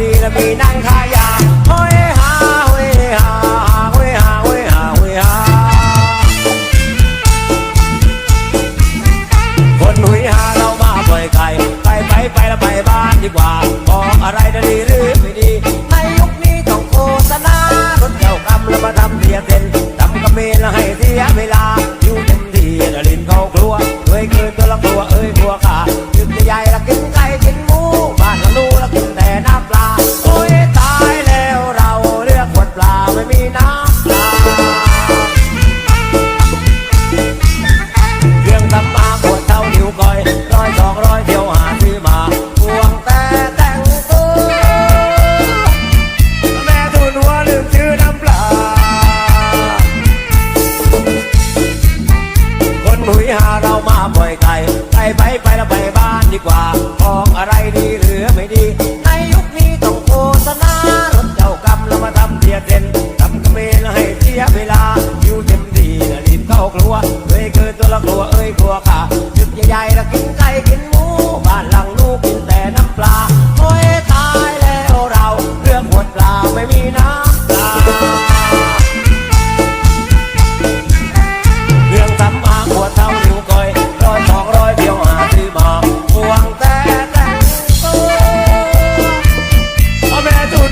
ดีและมีนั่งขายา น้ำปลาเครื่องทำมาขวดเท่านิ้วก้อยร้อยสองร้อยเที่ยวหาซื้อมาพวงแต่แต่งตัวแม่ทุนหัวลืมชื่อน้ำปลา คนหุยหาเรามาปล่อยไก่ไก่ไปไปแล้วไปบ้านดีกว่า ของอะไรดีหรือไม่ดี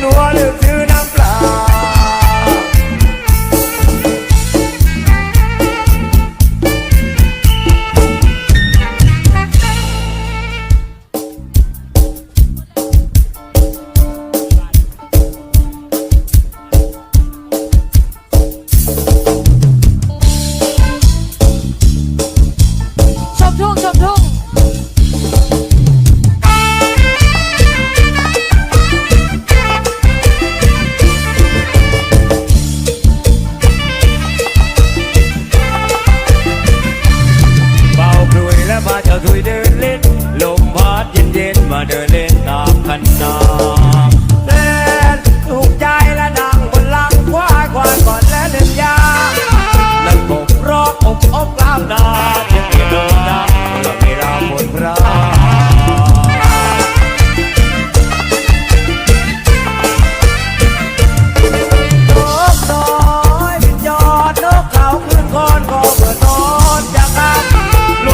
know I love you น้ำทุ่ชมบ